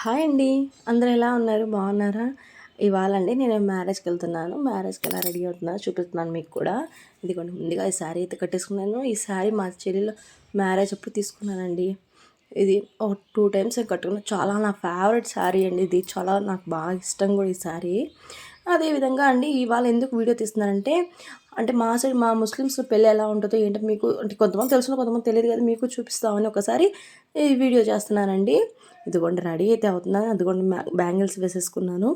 Hi అండి. అందరూ ఎలా ఉన్నారు? బాగున్నారా? ఇవాళ అండి నేను మ్యారేజ్కి వెళ్తున్నాను. మ్యారేజ్కి ఎలా రెడీ అవుతున్నాను చూపిస్తున్నాను మీకు కూడా. ఇదిగోండి ముందుగా ఈ శారీ అయితే కట్టేసుకున్నాను. ఈ శారీ మా చెల్లెలు మ్యారేజ్ అప్పుడు తీసుకున్నానండి. ఇది ఒక టూ టైమ్స్ కట్టుకున్నాను చాలా నా ఫేవరెట్ శారీ అండి ఇది. చాలా నాకు బాగా ఇష్టం కూడా ఈ శారీ. అదేవిధంగా అండి ఇవాళ ఎందుకు వీడియో తీస్తున్నానంటే అంటే మా సైడ్ మా ముస్లిమ్స్ పెళ్ళి ఎలా ఉంటుందో ఏంటో మీకు అంటే కొంతమంది తెలుసు కొంతమంది తెలియదు కదా మీకు చూపిస్తామని ఒకసారి ఈ వీడియో చేస్తున్నానండి. ఇదిగోండి రెడీ అయితే అవుతున్నాను. అదిగోండి బ్యాంగిల్స్ వేసేసుకున్నాను.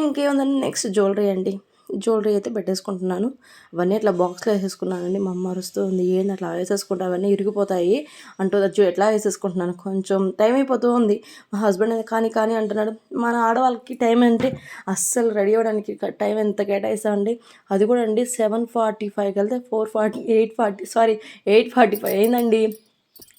ఇంకేముందండి నెక్స్ట్ జ్యువెలరీ అండి. జ్యువెలరీ అయితే పెట్టేసుకుంటున్నాను. అవన్నీ ఇట్లా బాక్స్లో వేసేసుకున్నానండి. మా అమ్మ అరుస్తూ ఉంది ఏంది అట్లా వేసేసుకుంటా అవన్నీ ఇరిగిపోతాయి. అంటూ ఎట్లా వేసేసుకుంటున్నాను? కొంచెం టైం అయిపోతూ ఉంది. మా హస్బెండ్ అయితే కానీ కానీ అంటున్నాడు. మన ఆడవాళ్ళకి టైం అంటే అస్సలు రెడీ అవ్వడానికి టైం ఎంత కేటాయిస్తామండి? అది కూడా అండి సెవెన్ ఫార్టీ ఫైవ్కి వెళ్తే four forty eight forty sorry eight forty five అయిందండి.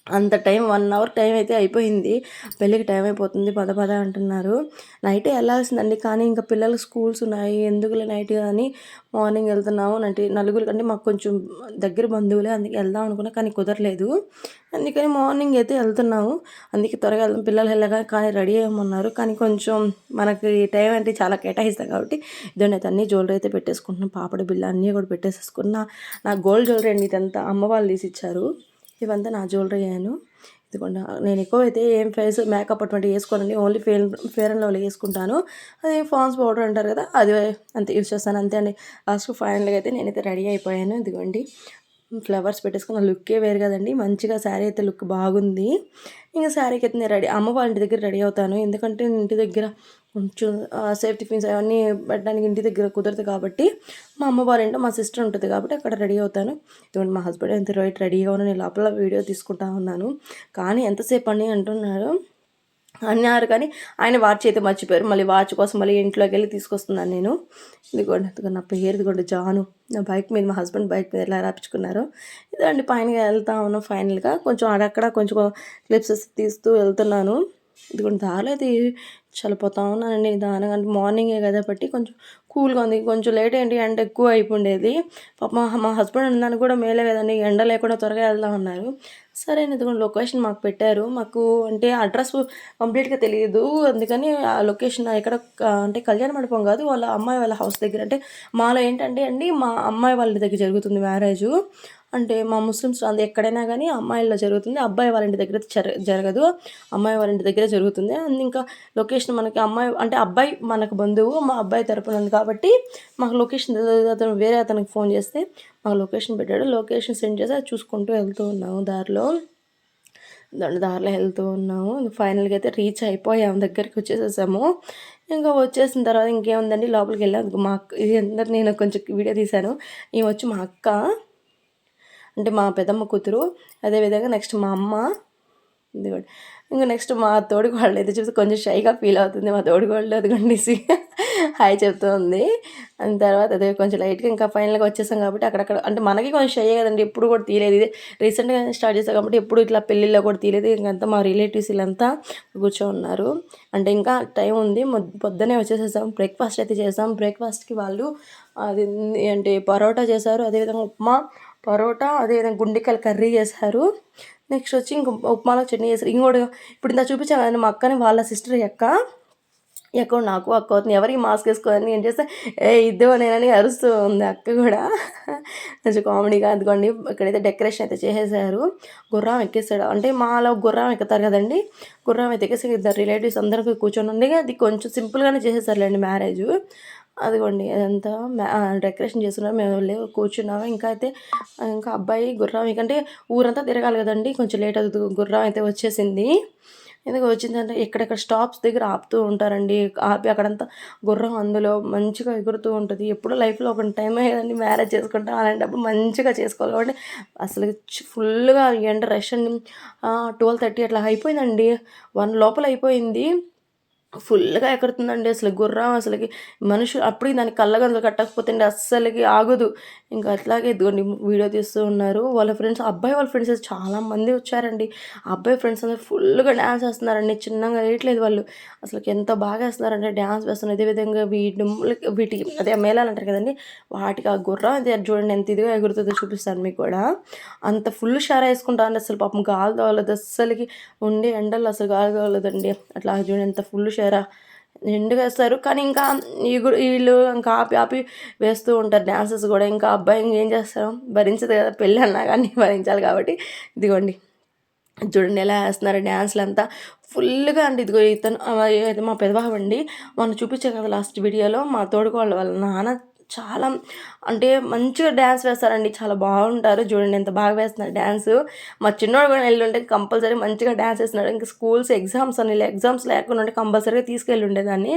అంత టైం వన్ అవర్ టైం అయితే అయిపోయింది. పెళ్ళికి టైం అయిపోతుంది. పద పద అంటున్నారు. నైటే వెళ్ళాల్సిందండి. కానీ ఇంకా పిల్లలు స్కూల్స్ ఉన్నాయి. ఎందుకులే నైట్ కానీ మార్నింగ్ వెళ్తున్నాము. అంటే నలుగురు కంటే మాకు కొంచెం దగ్గర బంధువులే. అందుకే వెళ్దాం అనుకున్నా కానీ కుదరలేదు. అందుకని మార్నింగ్ అయితే వెళ్తున్నాము. అందుకే త్వరగా వెళ్దాం. పిల్లలు వెళ్ళగా కానీ రెడీ అయ్యమన్నారు. కానీ కొంచెం మనకి టైం అంటే చాలా కేటాయిస్తాం కాబట్టి ఇదండి అయితే అన్ని జ్యువెలరీ అయితే పెట్టేసుకుంటున్నాం. పాపడి బిల్ల అన్నీ కూడా పెట్టేసేసుకున్నా. నా గోల్డ్ జ్యువెలరీ అండి ఇదంతా. అమ్మ వాళ్ళు తీసి ఇచ్చారు ఇవంతా నా జ్యువెలరీ అయ్యాను. ఇదిగోండి నేను ఎక్కువ అయితే ఏం ఫేస్ మేకప్ అటువంటి వేసుకోనండి. Only fair fair and lovely వేసుకుంటాను. అది ఫాన్స్ పౌడర్ అంటారు కదా అది అంతే యూస్ చేస్తాను. అంతే అండి. లాస్ట్ ఫైనల్గా అయితే నేనైతే రెడీ అయిపోయాను. ఇదిగోండి ఫ్లవర్స్ పెట్టేసుకున్న లుక్కే వేరు కదండి. మంచిగా శారీ అయితే లుక్ బాగుంది. ఇంకా శారీకి అయితే నేను రెడీ అమ్మ వాళ్ళ ఇంటి దగ్గర రెడీ అవుతాను. ఎందుకంటే ఇంటి దగ్గర కొంచెం సేఫ్టీ ఫిన్స్ అవన్నీ పెట్టడానికి ఇంటి దగ్గర కుదరదు కాబట్టి మా అమ్మ వాళ్ళ మా సిస్టర్ ఉంటుంది కాబట్టి అక్కడ రెడీ అవుతాను. ఇటువంటి మా హస్బెండ్ ఎంత రైట్ రెడీగా ఉన్నా నేను లోపల వీడియో తీసుకుంటా ఉన్నాను. కానీ ఎంతసేపు అని అంటున్నాడు అన్నారు కానీ ఆయన వాచ్ అయితే మర్చిపోయారు. మళ్ళీ వాచ్ కోసం మళ్ళీ ఇంట్లోకి వెళ్ళి తీసుకొస్తున్నాను నేను. ఇదిగోండి నా పేరు ఇదిగోండి జాను. నా బైక్ మీద మా హస్బెండ్ బైక్ మీద ఎలా రాపించుకున్నారో. ఇదండి పైన వెళ్తా ఉన్నాం ఫైనల్గా. కొంచెం అక్కడక్కడ కొంచెం క్లిప్స్ తీస్తూ వెళ్తున్నాను. ఇదిగోండి దారిలో అయితే చనిపోతా ఉన్నానండి నిదానంగా అంటే మార్నింగే కదా బట్టి కొంచెం కూల్గా ఉంది. కొంచెం లేట్ ఏంటి ఎండ ఎక్కువ అయిపోండేది పాప మా హస్బెండ్ ఉన్నాను కూడా మేలే కదండి. ఎండ లేకుండా త్వరగా వెళ్దాం అన్నారు. సరే ఇదిగోండి లొకేషన్ మాకు పెట్టారు. మాకు అంటే అడ్రస్ కంప్లీట్గా తెలియదు అందుకని ఆ లొకేషన్ ఎక్కడ అంటే కళ్యాణ మండపం కాదు. వాళ్ళ అమ్మాయి వాళ్ళ హౌస్ దగ్గర. అంటే మాలో ఏంటంటే అండి మా అమ్మాయి వాళ్ళ దగ్గర జరుగుతుంది మ్యారేజ్. అంటే మా ముస్లిమ్స్ అది ఎక్కడైనా కానీ అమ్మాయిల్లో జరుగుతుంది. అబ్బాయి వాళ్ళ ఇంటి దగ్గర జరగదు. అమ్మాయి వాళ్ళ ఇంటి దగ్గర జరుగుతుంది. అండ్ ఇంకా లొకేషన్ మనకి అమ్మాయి అంటే అబ్బాయి మనకు బంధువు మా అబ్బాయి తరపున ఉంది కాబట్టి మాకు లొకేషన్ అతను వేరే అతనికి ఫోన్ చేస్తే మాకు లొకేషన్ పెట్టాడు. లొకేషన్ సెండ్ చేసి అది చూసుకుంటూ వెళ్తూ ఉన్నాము దారిలో. దారిలో వెళ్తూ ఉన్నాము. ఫైనల్గా అయితే రీచ్ అయిపోయాము దగ్గరికి వచ్చేసేసాము. ఇంకా వచ్చేసిన తర్వాత ఇంకేముందండి? లోపలికి వెళ్ళాము మా అక్క ఇది అందరు నేను కొంచెం వీడియో తీశాను. ఈమె వచ్చి మా అక్క అంటే మా పెద్దమ్మ కూతురు. అదేవిధంగా నెక్స్ట్ మా అమ్మ. ఇదిగోండి. ఇంకా నెక్స్ట్ మా తోడుకోళ్ళు అయితే చూసి కొంచెం షైగా ఫీల్ అవుతుంది. మా తోడుకోళ్ళు అదిగోండి హాయ్ చెప్తుంది. అండ్ తర్వాత అదే కొంచెం లైట్గా ఇంకా ఫైనల్గా వచ్చేసాం కాబట్టి అక్కడక్కడ అంటే మనకి కొంచెం షై కదండి. ఎప్పుడు కూడా తీయలేదు. ఇది రీసెంట్గా స్టార్ట్ చేస్తాం కాబట్టి ఎప్పుడు ఇట్లా పెళ్ళిళ్ళలో కూడా తీయలేదు. ఇంకంతా మా రిలేటివ్స్ వీళ్ళంతా కూర్చో ఉన్నారు. అంటే ఇంకా టైం ఉంది. పొద్దునే వచ్చేసేసాం. బ్రేక్ఫాస్ట్ అయితే చేసాం. బ్రేక్ఫాస్ట్కి వాళ్ళు అది ఏంటి పరోటా చేశారు అదేవిధంగా ఉప్మా పరోటా అదేవిధంగా గుండెకాయలు కర్రీ చేశారు. నెక్స్ట్ వచ్చి ఇంక ఉప్మాలో చట్నీ చేశారు. ఇంకోటి ఇప్పుడు ఇంత చూపించాను కదండి మా అక్కని వాళ్ళ సిస్టర్ యొక్క ఎక్కడ నాకు అక్క అవుతుంది. ఎవరికి మాస్క్ వేసుకోవాలని ఏం చేస్తే ఏ ఇద్దో నేనని అరుస్తూ ఉంది అక్క కూడా. కొంచెం కామెడీగా అందుకోండి. ఇక్కడైతే డెకరేషన్ అయితే చేసేసారు గుర్రం ఎక్కేసాడు అంటే మాలో గుర్రం ఎక్కుతారు కదండి. గుర్రం అయితే ఎక్కేసి ఇద్దరు రిలేటివ్స్ అందరికీ కూర్చొని ఉంది అది కొంచెం సింపుల్గానే చేసేసారులేండి మ్యారేజ్. అదిగోండి అదంతా డెకరేషన్ చేస్తున్నారు. మేము వెళ్ళి కూర్చున్నాము. ఇంకా అయితే ఇంకా అబ్బాయి గుర్రం ఎందుకంటే ఊరంతా తిరగాలి కదండి. కొంచెం లేట్ అవుతుంది. గుర్రం అయితే వచ్చేసింది. ఎందుకు వచ్చిందంటే ఎక్కడెక్కడ స్టాప్స్ దగ్గర ఆపుతూ ఉంటారండి. ఆపి అక్కడంతా గుర్రం అందులో మంచిగా ఎగురుతూ ఉంటుంది. ఎప్పుడు లైఫ్లో ఒక టైం అయ్యేదండి మ్యారేజ్ చేసుకుంటాం. అలాంటప్పుడు మంచిగా చేసుకోవాలి కాబట్టి అసలు ఫుల్గా ఎండ రష్ అండి. ట్వెల్వ్ థర్టీ అట్లా అయిపోయిందండి. వన్ లోపల అయిపోయింది. ఫుల్గా ఎగురుతుందండి అసలు గుర్రం అసలుకి. మనుషులు అప్పుడు దానికి కళ్ళగందులు కట్టకపోతే అస్సలకి ఆగదు. ఇంకా అట్లాగే ఇదిగోండి వీడియో తీస్తూ ఉన్నారు. వాళ్ళ ఫ్రెండ్స్ అబ్బాయి వాళ్ళ ఫ్రెండ్స్ చాలా మంది వచ్చారండి. అబ్బాయి ఫ్రెండ్స్ అందరూ ఫుల్గా డ్యాన్స్ వేస్తున్నారండి. చిన్నగా వేయట్లేదు వాళ్ళు. అసలు ఎంత బాగా వేస్తున్నారంటే డ్యాన్స్ వేస్తున్నారు. ఇదే విధంగా వీటి వీటికి అదే మేళాలు అంటారు కదండి. వాటికి ఆ గుర్రం అది చూడండి ఎంత ఇదిగా ఎగురుతుందో చూపిస్తాను మీకు కూడా. అంత ఫుల్ షార్ వేసుకుంటాను అసలు పాపం. గాలి తోలదు అస్సలకి. ఉండే ఎండలు అసలు గాలి తోలదండి అట్లా చూడండి ఎంత ఫుల్ షారా నిండుగా వేస్తారు. కానీ ఇంకా వీళ్ళు ఇంకా ఆపి ఆపి వేస్తూ ఉంటారు డ్యాన్సెస్ కూడా. ఇంకా అబ్బాయి ఏం చేస్తారు భరించదు కదా పెళ్ళి అన్నా కానీ భరించాలి కాబట్టి. ఇదిగోండి. చూడండి ఎలా వేస్తున్నారు డ్యాన్స్లు అంతా. ఫుల్గా అండి. ఇదిగో ఇతను మా పెదబాబు అండి. మొన్న చూపించే కదా లాస్ట్ వీడియోలో మా తోడుకోళ్ళ వాళ్ళ నాన్న చాలా అంటే మంచిగా డ్యాన్స్ వేస్తారండి. చాలా బాగుంటారు. చూడండి ఎంత బాగా వేస్తున్నారు డ్యాన్స్ మా చిన్నోడు కూడా వెళ్ళి ఉంటే కంపల్సరీ మంచిగా డ్యాన్స్ వేస్తున్నాడు. ఇంకా స్కూల్స్ ఎగ్జామ్స్ అని ఎగ్జామ్స్ లేకుండా ఉంటే కంపల్సరీగా తీసుకెళ్ళి ఉండేదాన్ని.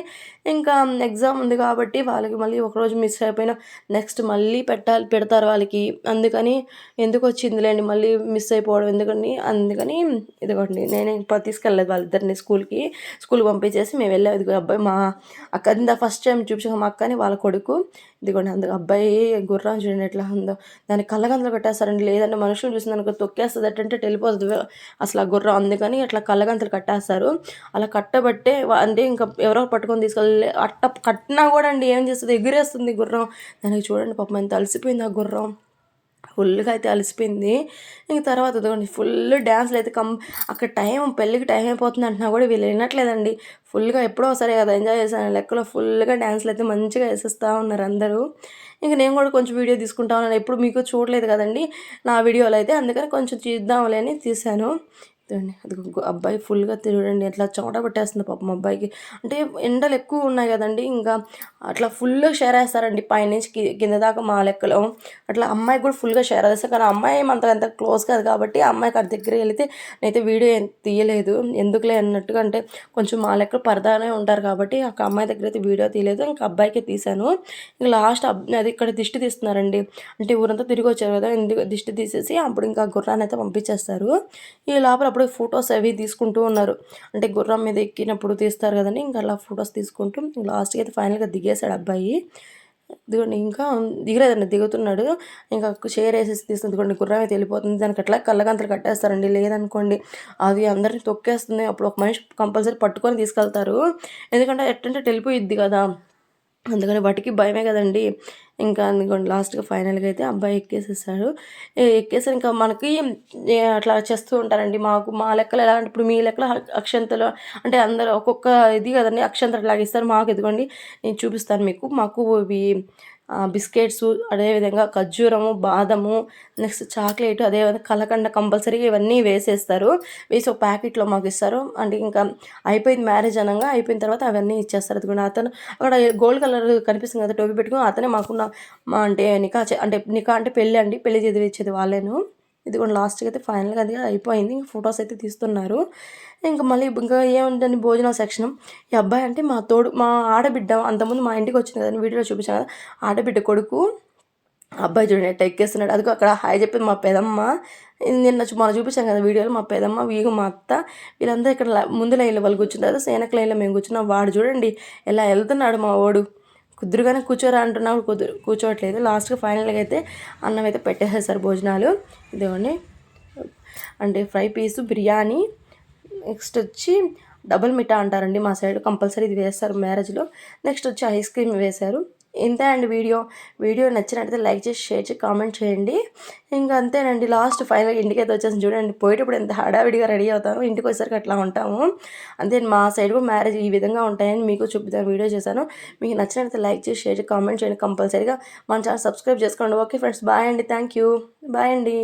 ఇంకా ఎగ్జామ్ ఉంది కాబట్టి వాళ్ళకి మళ్ళీ ఒకరోజు మిస్ అయిపోయినా నెక్స్ట్ మళ్ళీ పెట్టాలి పెడతారు వాళ్ళకి. అందుకని ఎందుకు వచ్చిందిలేండి మళ్ళీ మిస్ అయిపోవడం ఎందుకని? అందుకని ఇదిగోండి నేను తీసుకెళ్ళలేదు వాళ్ళిద్దరిని స్కూల్కి. స్కూల్కి పంపించేసి మేము వెళ్ళాం. ఇదిగో అబ్బాయి మా అక్క ఫస్ట్ టైం చూపించాం మా అక్కని వాళ్ళ కొడుకు. ఇదిగోండి అందుకు అబ్బాయి గుర్రం చూడండి ఎట్లా ఉందో. దాని కళ్ళగంతలు కట్టేస్తారండి. లేదంటే మనుషులు చూసిన దానికి తొక్కేస్తుంది. అంటే వెళ్ళిపోతుంది అసలు ఆ గుర్రం అందుకని అట్లా కళ్ళగంతలు కట్టేస్తారు. అలా కట్టబట్టే అంటే ఇంకా ఎవరో పట్టుకొని తీసుకెళ్ళి అట్ట కట్టినా కూడా అండి ఏం చేస్తుంది? ఎగిరేస్తుంది గుర్రం. దానికి చూడండి పాపం ఎంత అలసిపోయింది ఆ గుర్రం. ఫుల్గా అయితే అలసిపోయింది. ఇంక తర్వాత అదిగోండి ఫుల్ డ్యాన్స్లు అయితే కం అక్కడ టైం పెళ్ళికి టైం అయిపోతుంది అంటున్నా కూడా వీళ్ళు వినట్లేదండి. ఫుల్గా ఎప్పుడో సరే కదా ఎంజాయ్ చేశాను. లెక్కలో ఫుల్గా డ్యాన్స్లు అయితే మంచిగా వేసేస్తూ ఉన్నారు అందరూ. ఇంక నేను కూడా కొంచెం వీడియో తీసుకుంటా ఉన్నాను. ఎప్పుడు మీకు చూడలేదు కదండి నా వీడియోలో అయితే. అందుకని కొంచెం చూద్దాంలే అని తీశాను అది అబ్బాయి ఫుల్గా తిరగండి అట్లా చోట పట్టేస్తుంది పాపం అబ్బాయికి. అంటే ఎండలు ఎక్కువ ఉన్నాయి కదండి. ఇంకా అట్లా ఫుల్గా షేర్ వేస్తారండి పైనుంచి కింద దాకా మా లెక్కలో. అట్లా అమ్మాయి కూడా ఫుల్గా షేర్ చేస్తారు కానీ అమ్మాయి అంత ఎంత క్లోజ్ కాదు కాబట్టి అమ్మాయికి అక్కడ దగ్గర వెళితే నేనైతే వీడియో తీయలేదు. ఎందుకులే అన్నట్టుగా అంటే కొంచెం మా లెక్కలు పరదానే ఉంటారు కాబట్టి ఆ అమ్మాయి దగ్గర అయితే వీడియో తీయలేదు. ఇంకా అబ్బాయికే తీశాను. ఇంకా లాస్ట్ అది ఇక్కడ దిష్టి తీస్తున్నారండి. అంటే ఊరంతా తిరిగి వచ్చారు కదా. ఎందుకు దిష్టి తీసేసి అప్పుడు ఇంకా గుర్రాన్ని అయితే పంపించేస్తారు. ఈ లోపల అప్పుడు ఫొటోస్ అవి తీసుకుంటూ ఉన్నారు. అంటే గుర్రం మీద ఎక్కినప్పుడు తీస్తారు కదండి ఇంకా అలా ఫొటోస్ తీసుకుంటూ లాస్ట్కి అయితే ఫైనల్గా దిగేశాడు అబ్బాయి. దిగండి ఇంకా దిగలేదండి దిగుతున్నాడు. ఇంకా షేర్ వేసేసి తీసుకుంది దిగండి గుర్రం అయితే వెళ్ళిపోతుంది. దానికి అట్లా కళ్ళగంతలు కట్టేస్తారండి లేదనుకోండి. అది అందరిని తొక్కేస్తుంది. అప్పుడు ఒక మనిషి కంపల్సరీ పట్టుకొని తీసుకెళ్తారు. ఎందుకంటే ఎట్టంటే వెళ్ళిపోయిద్ది కదా. అందుకని వాటికి భయమే కదండి. ఇంకా అందుకోండి లాస్ట్గా ఫైనల్గా అయితే అబ్బాయి ఎక్కేసేసాడు. ఎక్కేసి ఇంకా మనకి అట్లా చేస్తూ ఉంటారండి. మాకు మా లెక్కలు ఎలా అంటే ఇప్పుడు మీ లెక్కలు అక్షంతలు అంటే అందరూ ఒక్కొక్క ఇది కదండి అక్షంతలు అట్లాగే ఇస్తారు మాకు ఎదుగుండి నేను చూపిస్తాను మీకు. మాకు ఇవి బిస్కెట్స్ అదేవిధంగా ఖర్జూరము బాదము నెక్స్ట్ చాక్లెట్ అదేవిధంగా కలకండ కంపల్సరీ ఇవన్నీ వేసేస్తారు. వేసి ఒక ప్యాకెట్లో మాకు ఇస్తారు. అంటే ఇంకా అయిపోయింది మ్యారేజ్ అనగా అయిపోయిన తర్వాత అవన్నీ ఇచ్చేస్తారు. అది కూడా అతను అక్కడ గోల్డ్ కలర్ కనిపిస్తుంది కదా టోపీ పెట్టుకుని అతనే మాకున్న మా అంటే నికా అంటే నికా అంటే పెళ్ళి అండి పెళ్ళి చదివించేది వాళ్ళేను. ఇది కూడా లాస్ట్కి అయితే ఫైనల్గా అది అయిపోయింది. ఇంక ఫొటోస్ అయితే తీస్తున్నారు. ఇంకా మళ్ళీ ఇంకా ఏముంటుంది భోజనం సెక్షన్? ఈ అబ్బాయి అంటే మా తోడు మా ఆడబిడ్డ అంతకుముందు మా ఇంటికి వచ్చింది కదా వీడియోలో చూపించాను కదా ఆడబిడ్డ కొడుకు. అబ్బాయి చూడండి ఎట్ట ఎక్కేస్తున్నాడు. అదిగో అక్కడ హాయ్ చెప్పేది మా పెదమ్మ. నిన్న మనం చూపించాం కదా వీడియోలో మా పెదమ్మ వీగు మా అత్త. వీళ్ళందరూ ఇక్కడ ముందు లైన్లో వాళ్ళు కూర్చున్నారు. సేనక లైన్లో మేము కూర్చున్నాం. వాడు చూడండి ఎలా వెళ్తున్నాడు మా వాడు. కుదురుగానే కూర్చోరా అంటున్నావు కుదురు కూర్చోవట్లేదు. లాస్ట్గా ఫైనల్గా అయితే అన్నం అయితే పెట్టేసేసారు భోజనాలు. ఇదిగోండి. అంటే ఫ్రై పీసు బిర్యానీ నెక్స్ట్ వచ్చి డబుల్ మిఠా అంటారండి మా సైడ్ కంపల్సరీ ఇది వేస్తారు మ్యారేజ్లో నెక్స్ట్ వచ్చి ఐస్ క్రీమ్ వేశారు. ఇంతే అండి వీడియో. వీడియో నచ్చినట్టయితే లైక్ చేసి షేర్ చేసి కామెంట్ చేయండి. ఇంకా అంతేనండి లాస్ట్ ఫైనల్ ఇంటికి అయితే వచ్చేసి చూడండి. పోయేటప్పుడు ఎంత హడావిడిగా రెడీ అవుతాము ఇంటికి వచ్చేసరికి అట్లా ఉంటాము. అంతే మా సైడ్ కూడా మ్యారేజ్ ఈ విధంగా ఉంటాయని మీకు చూపుతాను వీడియో చేశాను. మీకు నచ్చినట్లయితే లైక్ చేసి షేర్ చేసి కామెంట్ చేయండి. కంపల్సరీగా మన ఛానల్ సబ్స్క్రైబ్ చేసుకోండి. ఓకే ఫ్రెండ్స్ బాయ్ అండి థ్యాంక్ యూ. బాయ్ అండి.